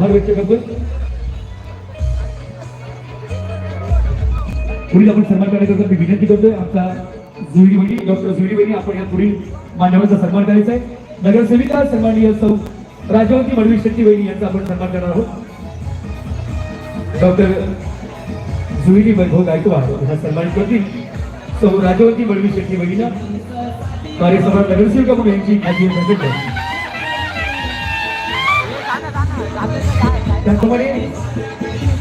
आभार पुढील आपण सन्मान करण्याकरता मी विनंती करतोय. आमचा जुळी बहिणी डॉक्टर जुळी बहिणी आपण या पुढील मान्यवरचा सन्मान करायचा आहे. नगरसेविका सन्माननीय सौ राजवंती मडवी शेट्टी बहिणी यांचा आपण सन्मान करणार आहोत. डॉक्टर जुईली वैभव हो, गायकवाड हो, हा सन्मानित करतील. सौ राजवंती मडवी शेट्टी बहिणीला कार्यसभा नगरसेविका म्हणून यांची खाजगी त्याप्रमाणे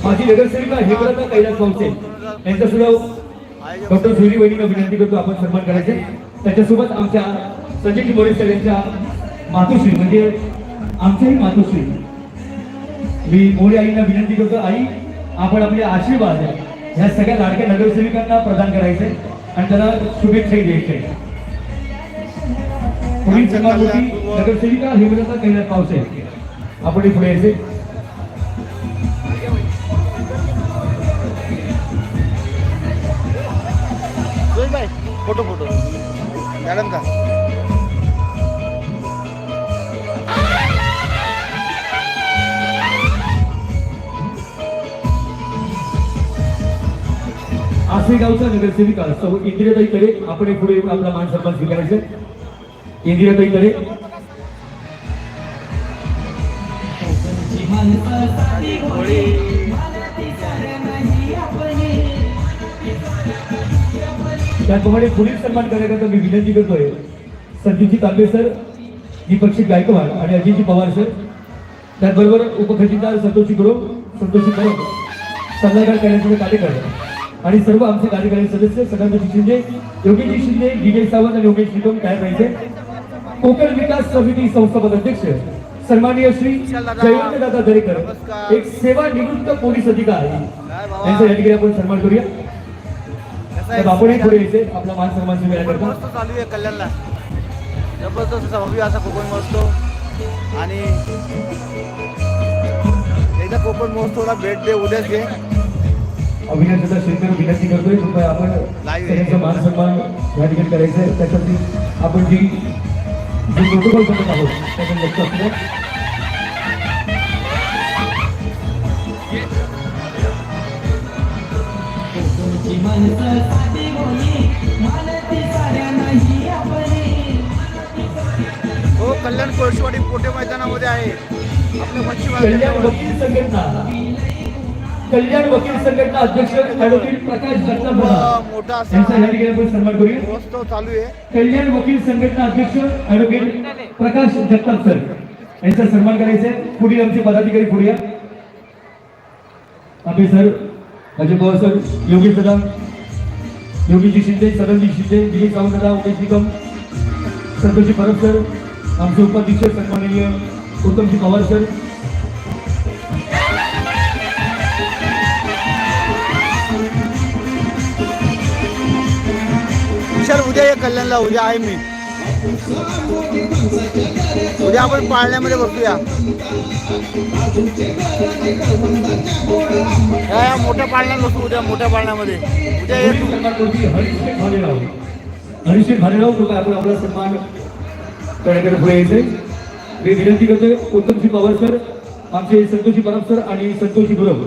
माझी नगरसेविका हेमलता कैलास पावसे यांचा सुद्धा डॉक्टर सुरी वहिनीला विनंती करतो आपण सन्मान करायचे. त्याच्यासोबत आमच्या संजय मोरे सर यांच्या मातोश्री म्हणजे आमच्याही मातोश्री. मी मोरे आईंना विनंती करतो आई आपण आपले आशीर्वाद ह्या सगळ्या लाडक्या नगरसेविकांना प्रदान करायचे आणि त्यांना शुभेच्छाही द्यायचे. पुढील सन्मानमूर्ती नगरसेविका हेमलता कैलास पावसे आपण पुढे यायचे. Photo photo. मॅडम का? आसे गावचा नगरसेविका सौ इंदिराताई तरे आपण पुढे आपला मान सन्मान स्वीकारायचा. इंदिराताई तरे त्याप्रमाणे पुढील सन्मान कार्यकर्ता मी विनंती करतोय. संदीपजी तांबे सर दीपक्षी गायकवाड आणि अजितजी पवार सर. त्याचबरोबर उपखजिनदार संतोषी गुरु संतोषी कदम सल्लागार कार्याचे कार्यकर्ते आणि सर्व आमचे कार्यकारी सदस्य सदानंद शिंदे योगेशजी शिंदे विजय सावंत आणि योगेश निगम काय पाहिजे कोकण विकास समिती संस्थापक अध्यक्ष सन्माननीय श्री जयवंत दादा दरेकर एक सेवा निवृत्त पोलीस अधिकारी. यांचा या ठिकाणी आपण सन्मान करूया. तर आपणही पुढे यायचे आपला मान सन्मान मस्त चालू आहे कल्याणला. जबरदस्त असा भव्य असा कोकण महोत्सव. आणि एकदा कोकण महोत्सवला भेट दे उद्याच घे. अभिनंदनचा शेतकरी विनंती करतोय. कृपया आपण. त्यांचा मान सन्मान या ठिकाणी करायचं आहे त्यासाठी आपण जी जी प्रोटोकॉल करत आहोत त्याच्यात लक्ष असलं तुमची कल्याण कोळशीवाडी पोटे मैदानामध्ये आहे. आपले मच्छी कल्याण वकील संघटना. अध्यक्ष ऍडव्होकेट प्रकाश जगताप मोठा असा यांचा या ठिकाणी आपण सन्मान करूया. महोत्सव चालू आहे. कल्याण वकील संघटना अध्यक्ष ऍडव्होकेट प्रकाश जगताप सर. यांचा सन्मान करायचा आहे. पुढील आमचे पदाधिकारी पुढे या. आपले सर अजय पवार सर योगेश दादा योगीजी शिंदे सदनजी शिंदे विजय सावंत उमेश निकम संतोषजी परब सर आमचे उपाध्यक्ष सन्माननीय उत्तमजी पवार सर विशाल उद्या ये कल्याणला उद्या आहे मी. उद्या आपण पाळण्यामध्ये बसूया. या मोठ्या पाळण्यात बसू उद्या मोठ्या पाळण्यामध्ये. उद्या हरिशेठ भालेराव. हरिशेठ भालेराव कृपया आपण आपला सन्मान करण्याकडे पुढे यायचंय मी विनंती करतोय उत्तमजी पवार सर आमचे संतोषी परब सर आणि संतोषी गुरव.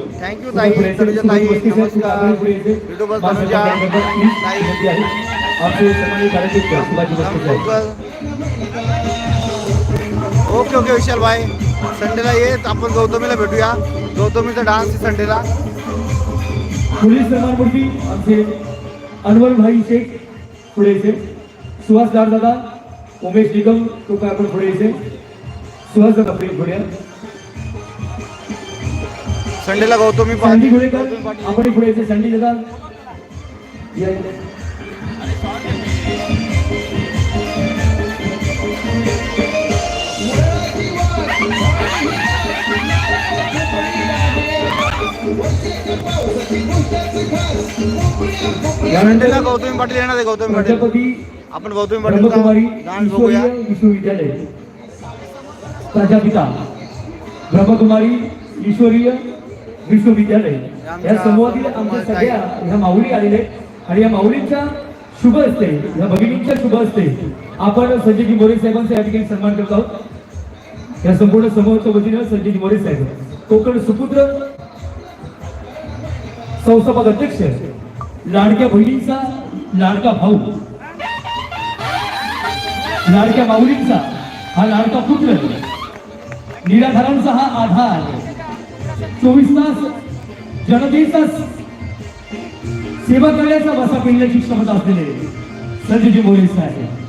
आमचे सन्मानित कार्यकर्ते साहेब. ओके ओके विशाल भाई संडेला ये आपण गौतमीला भेटूया. गौतमीचा डान्स संडेला. पोलीस सन्मानमूर्ती आमचे अनवर भाई शेख पुढे यायचे. सुहास दादा उमेश निगम कृपया आपण पुढे यायचे सुहास दादा पुढे. संडेला गौतमी घोडेकर गौतमी पाटील आपण पुढे यायचे संधी दादा. यानंतर गौतमी पाटील येणार आहे गौतमी पाटील आपण गौतमी बघूया. ईश्वरीय विश्वविद्यालय. प्रजापिता ब्रह्मकुमारी ईश्वरीय विश्वविद्यालय. या समूहातील आमच्या सगळ्या ह्या माऊली आलेले. आणि या माऊलींच्या शुभ असते या भगिनींच्या शुभ असते आपण संजयजी मोरे साहेबांचा या ठिकाणी सन्मान करत आहोत. या संपूर्ण समूहाच्या वतीनं संजयजी मोरे साहेब कोकण सुपुत्र संस्थापक अध्यक्ष लाडक्या बहिणींचा लाडका भाऊ लाडक्या माऊलींचा हा लाडका पुत्र निराधारांचा हा आधार चोवीस तास जनतेचा सेवा करण्याचा बसा पिण्याची क्षमता असलेले संजयजी मोरे साहेब.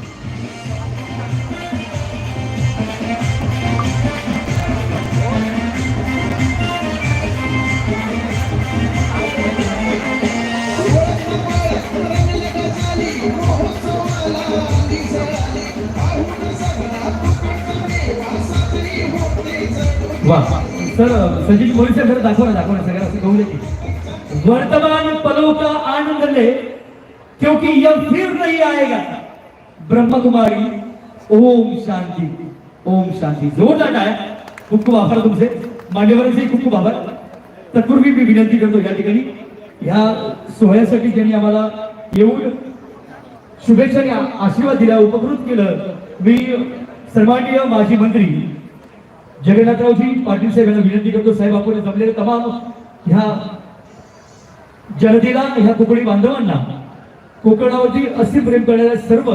वा सर संजय मोरे साहेब दाखवा ना दाखवा ना असं की. वर्तमान पलों का आनंद ले क्योंकि यह फिर नहीं आएगा. ब्रह्म कुमारी ओम शांती ओम शांती. जोरदार आहे खूप खूप आभार तुमचे मान्यवरांचे खूप खूप आभार. तत्पूर्वी मी विनंती करतो या ठिकाणी ह्या सोहळ्यासाठी ज्यांनी आम्हाला येऊन शुभेच्छा आशीर्वाद दिला उपकृत केलं मी सन्माननीय माजी मंत्री जगन्नाथरावजी पाटील साहेब यांना विनंती करतो साहेब आपण जमलेले तमाम ह्या जनतेला ह्या कोकणी बांधवांना कोकणावरती असे प्रेम करणाऱ्या सर्व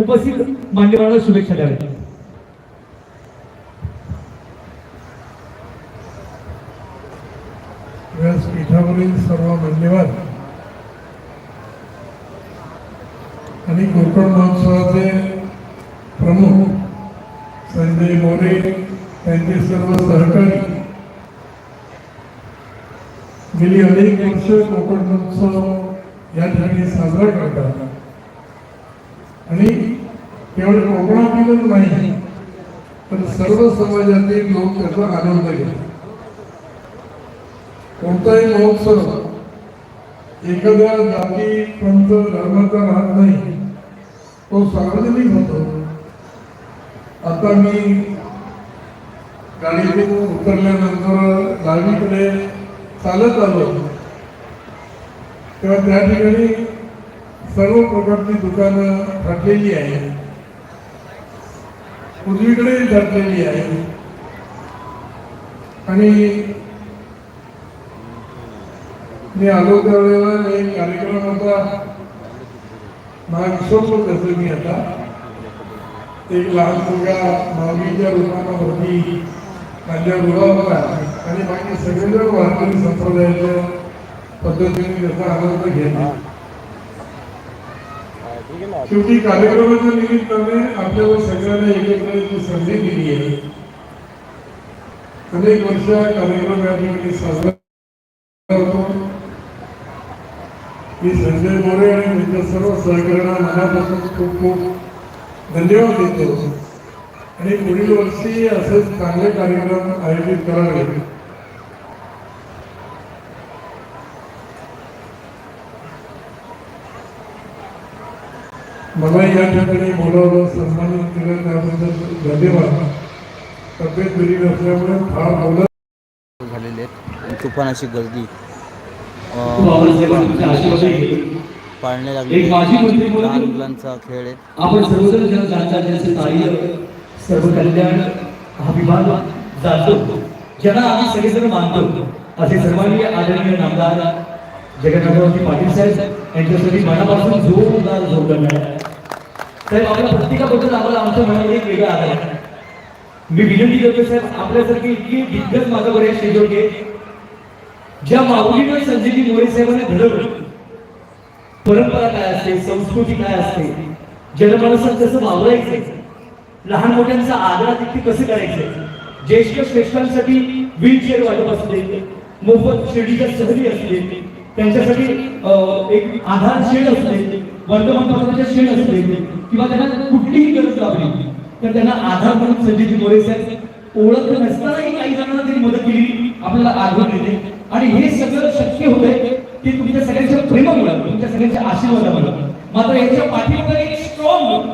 उपस्थित मान्यवरांना शुभेच्छा द्याव्या. व्यासपीठावरील सर्व मान्यवर आणि कोकण महोत्सवाचे प्रमुख संजय मोरे त्यांचे सर्व सहकारी गेली अनेक वर्ष कोकण महोत्सव या ठिकाणी साजरा करतात. आणि केवळ कोकणातीलच नाही तर सर्व समाजातील लोक त्याचा आनंद घेतात. कोणताही महोत्सव एखाद्या जाती पंथ धर्माचा राहत नाही तो सार्वजनिक होतो. आता मी गाडीतून उतरल्यानंतर डावीकडे चालत आलो. तेव्हा त्या ठिकाणी सर्व प्रकारची दुकानं थाटलेली आहेत. उजवीकडे थाटलेली आहे आणि मी आलो त्यावेळेला एक कार्यक्रम होता. महाविश्वत त्याचं मी आता एक लहान मुलगा माऊलीच्या रूपावरती माझ्यावर उभा होता आणि बाकी सगळेजण वारकरी संप्रदायाच्या पद्धतीने त्याचा आनंद घेतला शेवटी कार्यक्रमाच्या निमित्ताने आपल्याला सगळ्यांना एकत्र संधी दिली आहे. अनेक वर्ष कार्यक्रम या ठिकाणी साजरा होतो मी संजय मोरे आणि त्यांच्या सर्व सहकार्यांना मनापासून खूप खूप धन्यवाद देतो. आणि पुढील वर्षी असेच चांगले कार्यक्रम आयोजित करावे. मला या ठिकाणी बोलावलं सन्मानित केलं त्याबद्दल धन्यवाद. तब्येत बरी नसल्यामुळे फार बोलत झालेले आहेत. तुफान अशी गर्दी खूप आभार साहेब तुमच्या आशीर्वाद पाळणे एक माजी मंत्री म्हणून- लहान मुलांचा खेळ आहे. आपण सर्वजण जन जाणता ज्यांचे कार्य सर्व कल्याण हा विभाग जाणतो ज्यांना आम्ही सगळेजण मानतो. असे सर्वांनी आदरणीय नामदार जगन्नाथरावजी पाटील साहेब यांच्यासाठी मनापासून जोरदार जोर करणार साहेब आपल्या प्रत्येकाबद्दल आम्हाला आमच्या मनात एक वेगळा आधार आहे. मी विनंती करतो साहेब आपल्यासारखी इतकी दिग्गज माझ्यावर या स्टेजवर घे. ज्या माऊलीनं संजयजी मोरे साहेबांनी घडवलं परंपरा काय असते संस्कृती काय असते जनमानसात कसं वावरायचं लहान मोठ्यांचा आदरातिथ्य कसं करायचं? ज्येष्ठ श्रेष्ठांसाठी व्हीलचेअर वाटप असते मोफत शिर्डीच्या सहली असते त्यांच्यासाठी एक आधार शेड असते वर्तमानपत्राच्या शेड असते किंवा त्यांना कुठलीही गरज लागली तर त्यांना आधार म्हणून संजयजी मोरे साहेब ओळख नसतानाही काही जणांना त्यांनी मदत केली आपल्याला आढळून येते. आणि हे सगळं शक्य होते ते तुमच्या सगळ्यांच्या प्रेमामुळे तुमच्या सगळ्यांच्या आशीर्वादामुळे. मात्र याच्या पाठीमध्ये एक स्ट्रॉंग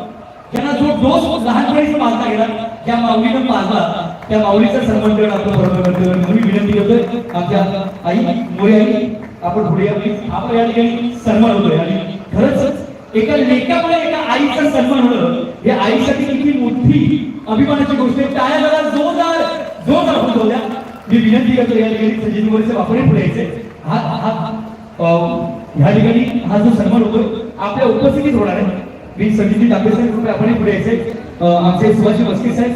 त्यांना जो डोस लहानपणीच पाजला गेला त्या माऊलीनं पाजला त्या माऊलीचा सन्मान करणं आपलं बरोबर म्हणून विनंती करतोय आमच्या आई मोरे आई आपण पुढे आपण या ठिकाणी सन्मान होतोय. आणि खरंच एका लेखामुळे एका आईचा सन्मान होणं हे आईसाठी किती मोठी अभिमानाची गोष्ट आहे. टाळ्या जरा जोरदार जोरदार होत होत्या मी विनंती करतो या ठिकाणी सचिन मोरेचे वापरे पुढे यायचे हा हा ह्या ठिकाणी हा जो सन्मान होतो आपल्या उपस्थितीत होणार आहे. मी संजयजी तांबे साहेब कृपया आपण पुढे यायचे आमचे सुभाषी मस्के साहेब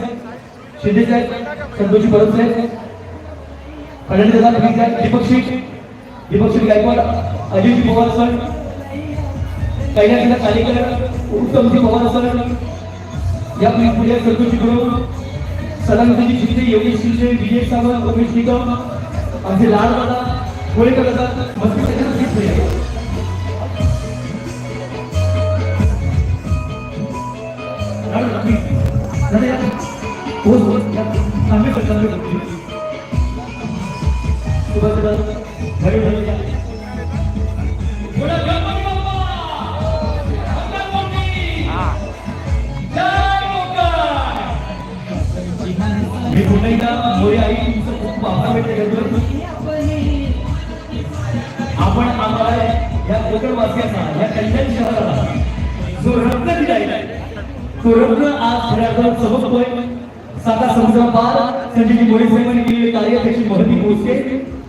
शिंदे साहेब संतोषी परब साहेब फडणवीस दादा प्लीज साहेब दीपक शेठ दीपक शेठ गायकवाड अजितजी पवार सर कैलासला कालेकर उत्तमजी पवार सर या पुढे संतोषी गुरु सदानंदजी शिंदे योगेश शिंदे विजय सावंत उमेश निगम आमचे लाल दादा गोळेकर दादा बोला, गणपती बाप्पा! गणपती! जय मोगल! मी पुन्हा एकदा मोरे आई तुमचं खूप आभार व्यक्त आपण आम्हाला या कोकण वासियांना या कल्याण शहराला जो रत्न दिलाय तो रत्न आज खऱ्या होय समजा पार संजयजी मोरे साहेबांनी केलेले कार्य त्याची महती पोहोचते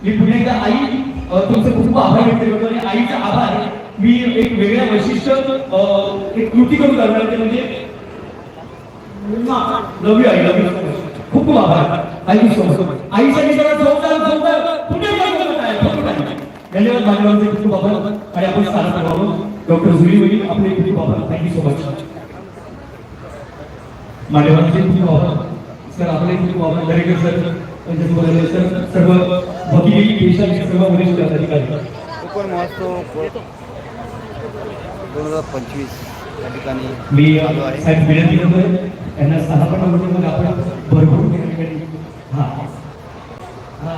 मी पुन्हा एकदा आई तुमचे खूप आभार व्यक्त करतो आणि आईचा आभार. मी एक वेगळ्या वैशिष्ट्य एक कृती करून करणार ते म्हणजे लव यू आई लव यू खूप खूप आभार. आई सो मच आईसाठी जरा जोरदार जोरदार पुणे धन्यवाद मान्यवरांचे खूप खूप आभार. आणि आपण सारा राहावं डॉक्टर जुली वडील आपले खूप खूप आभार. थँक्यू सो मच मान्यवरांचे खूप आभार. सर आपले खूप आभार दरेकर सर. सर. सर्व वकील पेशाचे सर्व वरिष्ठ अधिकारी कोकण महोत्सव दोन हजार पंचवीस या ठिकाणी मी साहेब विनंती करतोय यांना सहा पण मग आपण भरपूर हा. हा.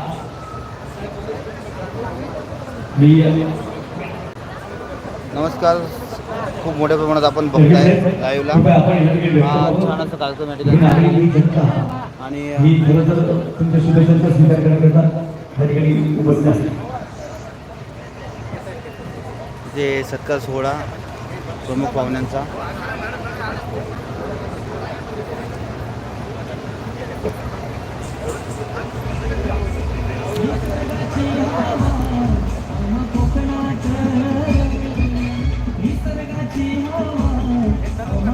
मी नमस्कार. खूप मोठ्या प्रमाणात आपण बघताय लाईव्हला हा. छान असा कार्यक्रम या ठिकाणी आणि जे सत्कार सोहळा प्रमुख पाहुण्यांचा.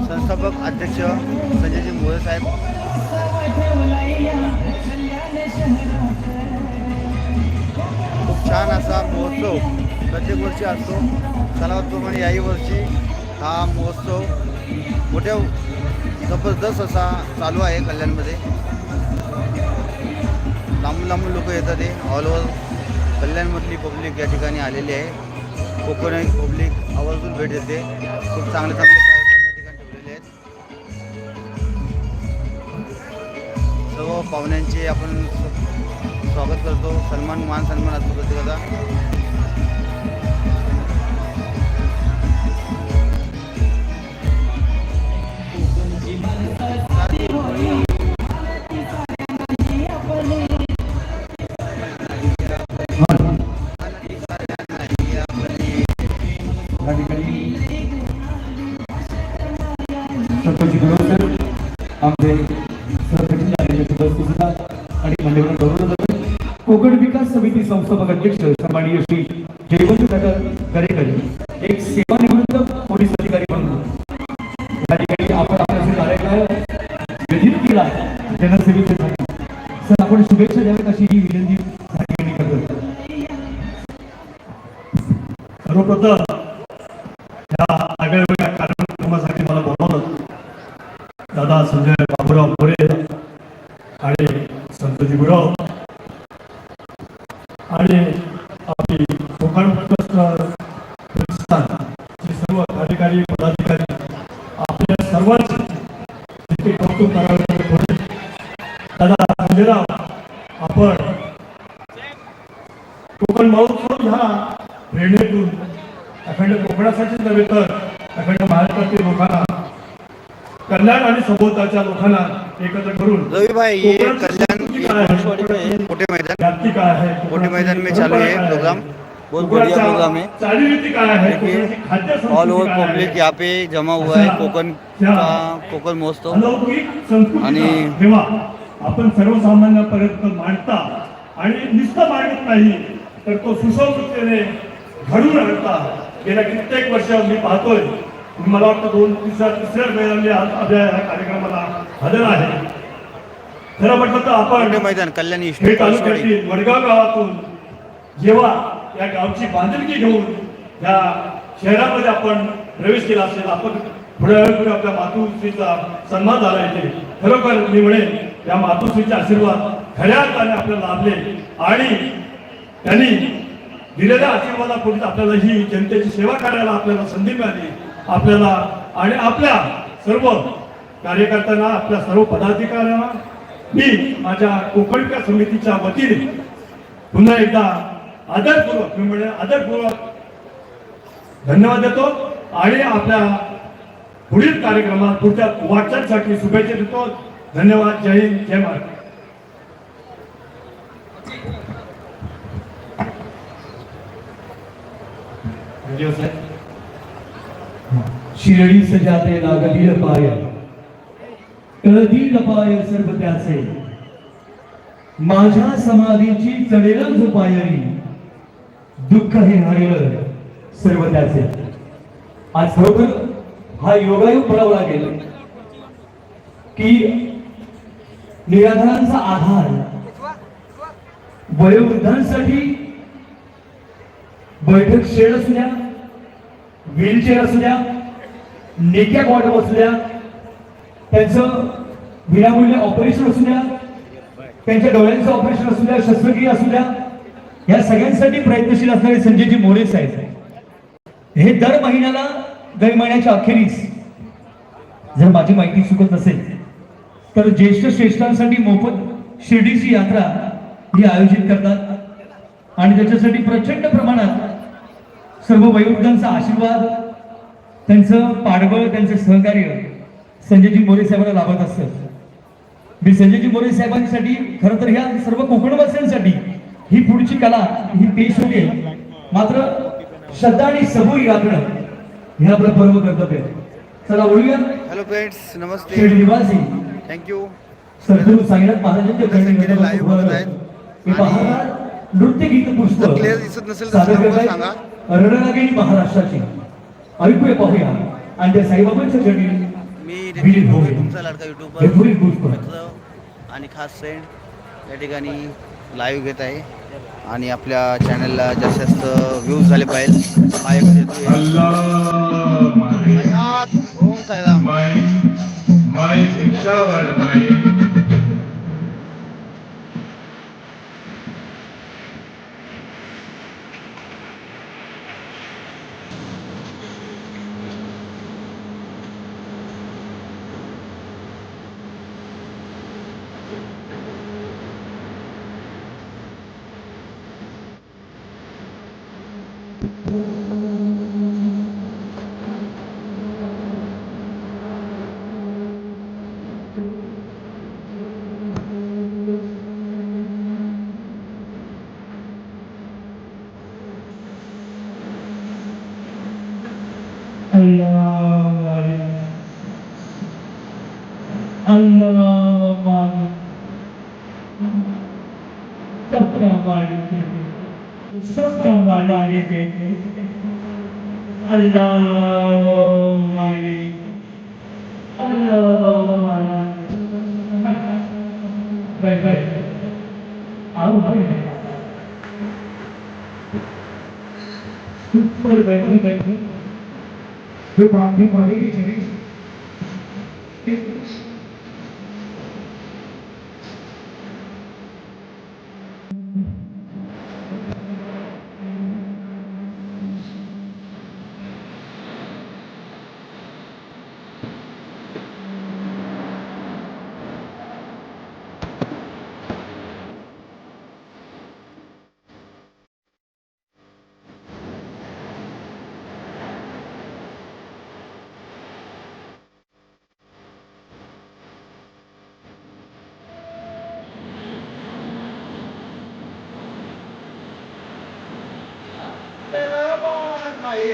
संस्थापक अध्यक्ष संजयजी मोरे साहेब. खूप छान असा महोत्सव प्रत्येक वर्षी असतो. सलावतप्रमाणे याही वर्षी हा महोत्सव मोठ्या जबरदस्त असा चालू आहे कल्याणमध्ये. लांबून लांबून लोक येतात ते. ऑल ओव्हर कल्याणमधली पब्लिक या ठिकाणी आलेली आहे. कोकण पब्लिक आवर्जून भेट देते. खूप चांगले चांगले कार्यक्रम या ठिकाणी ठेवलेले आहेत. सर्व पाहुण्यांचे आपण स्वागत करतो. सन्मान मान सन्मान असतो प्रत्येकाचा. संस्थापक अध्यक्ष सन्माननीय श्री जयवंत दादा गरेकर एक सेवानिवृत्त पोलीस अधिकारी म्हणून. या ठिकाणी आपण आपल्याचे कार्यकाळ व्यतीत केला जनसेवेसाठी सर आपण शुभेच्छा द्याव्यात अशी ही विनंती या ठिकाणी करतो. सर्वप्रथम कल्याण आणि सभोवताच्या लोकांना एकत्र करून रविभाई ये कल्याण संस्कृती काय आहे, कोकणाची मोठे मैदान काय आहे? मोठे मैदान में चालू है प्रोग्राम बहुत बढ़िया प्रोग्राम है चालीरीती काय आहे? देखिए, ऑल ओवर पब्लिक यहाँ पे जमा हुआ है कोकण का कोकण महोत्सव। आणि- आपण मांडता आणि नुसतं मांडत नाही तर तो सुसंस्कृतीने घडून आणता. गेल्या कित्येक वर्ष मी पाहतोय. मला वाटतं दोन तिसऱ्या तिसऱ्या वेळेला आपल्या या कार्यक्रमाला हजर आहे. खरं म्हटलं तर आपण मैदान कल्याणी हे तालुक्यातील वडगाव गावातून जेव्हा या गावची बांधिलकी घेऊन या शहरामध्ये आपण प्रवेश केला असेल आपण थोड्या वेळापूर्वी आपल्या मातुश्रीचा सन्मान झाला इथे खरोखर मी म्हणेन या मातुश्रीचे आशीर्वाद खऱ्या अर्थाने आपल्याला लाभले आणि त्यांनी दिलेल्या आशीर्वादापुढे आपल्याला ही जनतेची सेवा करायला आपल्याला संधी मिळाली. आपल्याला आणि आपल्या सर्व कार्यकर्त्यांना आपल्या सर्व पदाधिकाऱ्यांना मी माझ्या कोकणकर समितीच्या वतीने पुन्हा एकदा आदरपूर्वक मी म्हणजे आदरपूर्वक धन्यवाद देतो आणि आपल्या पुढील कार्यक्रमात पुढच्या वाटचालीसाठी शुभेच्छा देतो. धन्यवाद. जय हिंद. जय महाराष्ट्र. शिरडी सजाते लागली पाय कळतील पाय सर्व त्याचे माझ्या समाधीची चढेल झोपायरी दुःख हे हरलं सर्व त्याचे आज खरोखर हा योगायोग पडावा लागेल. की निराधारांचा आधार वयोवृद्धांसाठी बैठक शेड असू द्या व्हीलचेअर असू द्या नेक्या बॉटम असू द्या? त्यांचं विनामूल्य ऑपरेशन असू द्या. त्यांच्या डोळ्यांचं ऑपरेशन असू द्या शस्त्रक्रिया असू द्या. या सगळ्यांसाठी प्रयत्नशील असणारे संजयजी मोरे साहेब. हे दर महिन्याला दर महिन्याच्या अखेरीस जर माझी माहिती चुकत नसेल तर ज्येष्ठ श्रेष्ठांसाठी मोफत शिर्डीची यात्रा ही आयोजित करतात. आणि त्याच्यासाठी प्रचंड प्रमाणात सर्व वयोवृद्धांचा आशीर्वाद त्यांचं पाठबळ त्यांचं सहकार्य संजयजी मोरे साहेबांना लाभत असतं. मी संजयजी मोरे साहेबांसाठी खरं तर ह्या सर्व कोकणवासियांसाठी ही पुढची कला ही पेश होते मात्र श्रद्धा आणि सबुरी राखणं हे आपलं पर्व कर्तव्य आहे. चला बोलूया. हॅलो फ्रेंड्स नमस्ते. निवासी. थँक्यू सद्गुरू साईनाथ महाराजांच्या नृत्य गीत तर सादर सांगा. रणरागिणी महाराष्ट्राची. ऐकूया पाहूया. आणि त्या साईबाबांच्या चरणी मी विलीन होऊया. तुमचा लाडका हे पुढील पुष्प मित्र आणि खास फ्रेंड या ठिकाणी लाईव्ह घेत आहे. आणि आपल्या चॅनलला जास्तीत जास्त व्ह्यूज झाले पाहिजे. हा एक हेतू आहे. अल्लाह माय हयात ओम साईराम. عليك اللهم عليك اللهم عليك باي باي आओ भाई भाई भाई भाई भाई भाई भाई भाई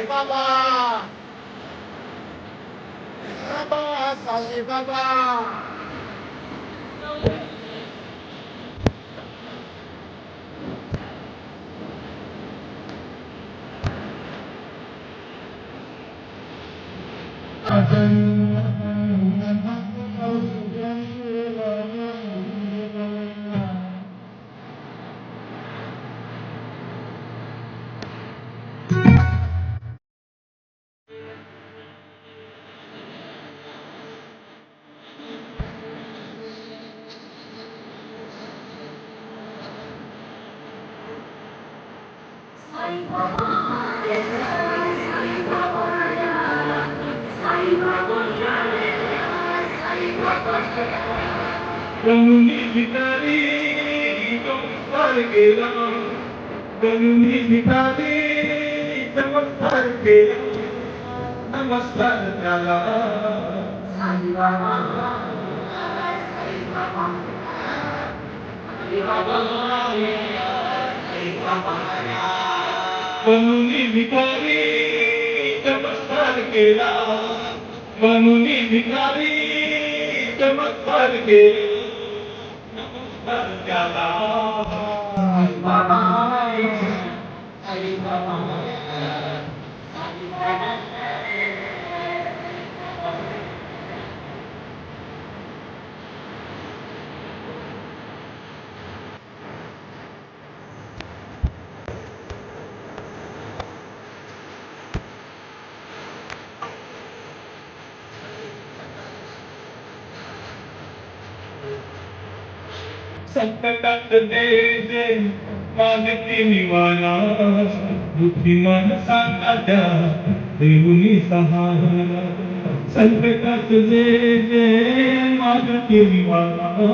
爸爸，爸爸，傻爸爸。गंगी भिकारी नमस्कार केला नमस्कार त्याला गंगी भिकारी चमत्कार केला गंगी भिकारी चमत्कार केला नमस्कार त्याला संकटात दे दे मागती निवारा। दुःखी माणसांना द्या. देऊनी सहारा. जे जे दे मागती निवारा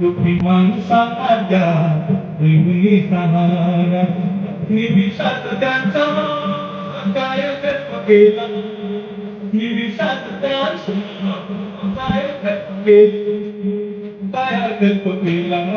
दुःखी माणसांना द्या. देऊनी सहारा. निविषात त्यांचा काय केला. निविषात त्यांचा काय केला.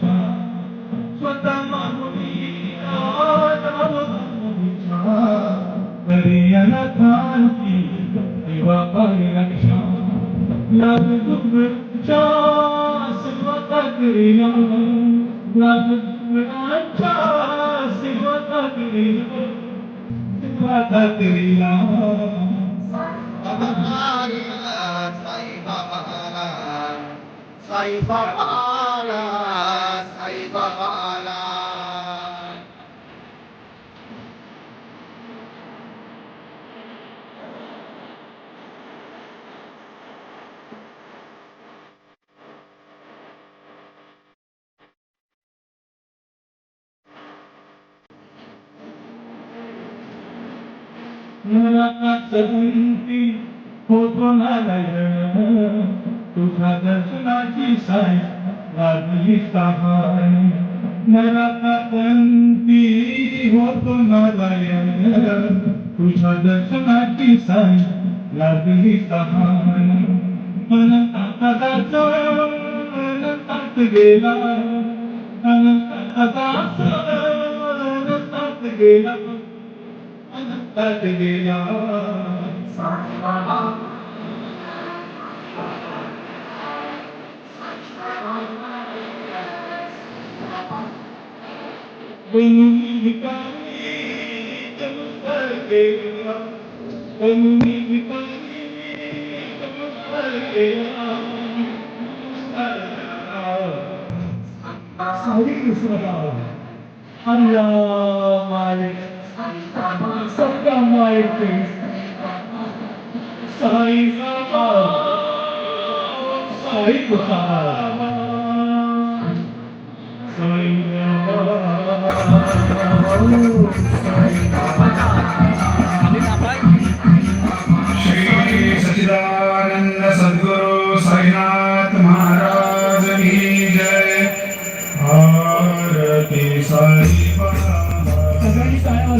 नाथाची विवा पालनाचा लाग दुर्गच्या सेवता करीना लाग दुर्गाच्या सेवता करीना सेवता करीना साई संती होतो नारायण. तुझा दर्शनाची साय लागली सहाय. नरकांती होतो नारायण. तुझ्या दर्शनाची साय लागली सहाय. मन अनंताचं अनंतात गेला. मन अनंतात गेला गेला. Allah Malik Sắp ra ngoài thì Sai ra mà Sai mà Sai mà Sai mà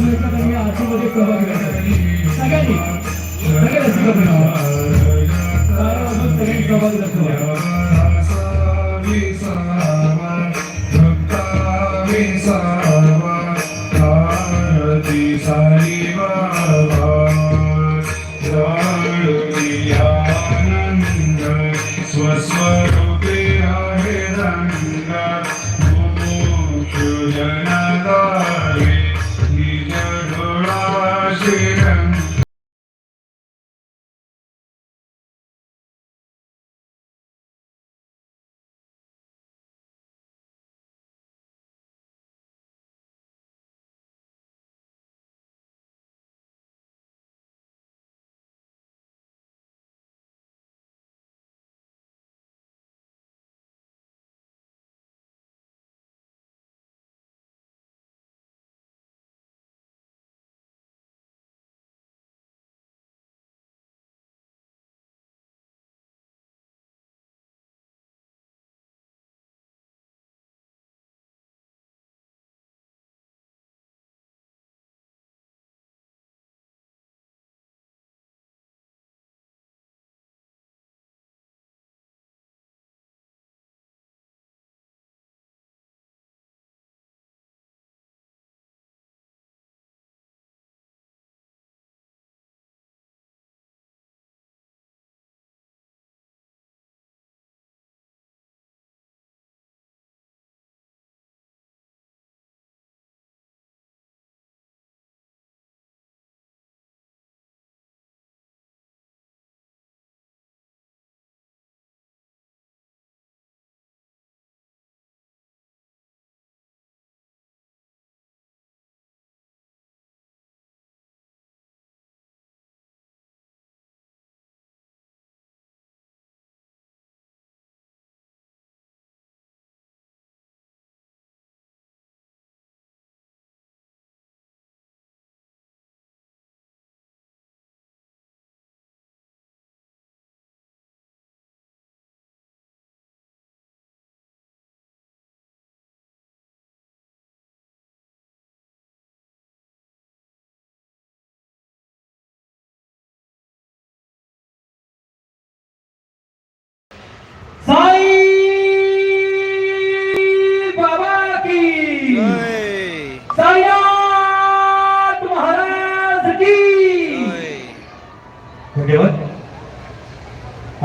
सगळ्यांनी टाळ्या वाजवायच्या कारण या आरतीमध्ये सहभागी झाला सगळ्यांनी सगळ्यांना सहभागी टाळ्या वाजवून सगळ्यांनी सहभागी झाला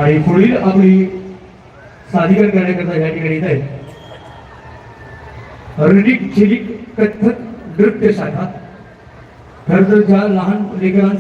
आणि पुढील आपली सादरीकरण करण्याकरता या ठिकाणी येत आहे रिडिक झिलिक कथक नृत्य शाखा खरं तर ज्या लहान लेकरांचं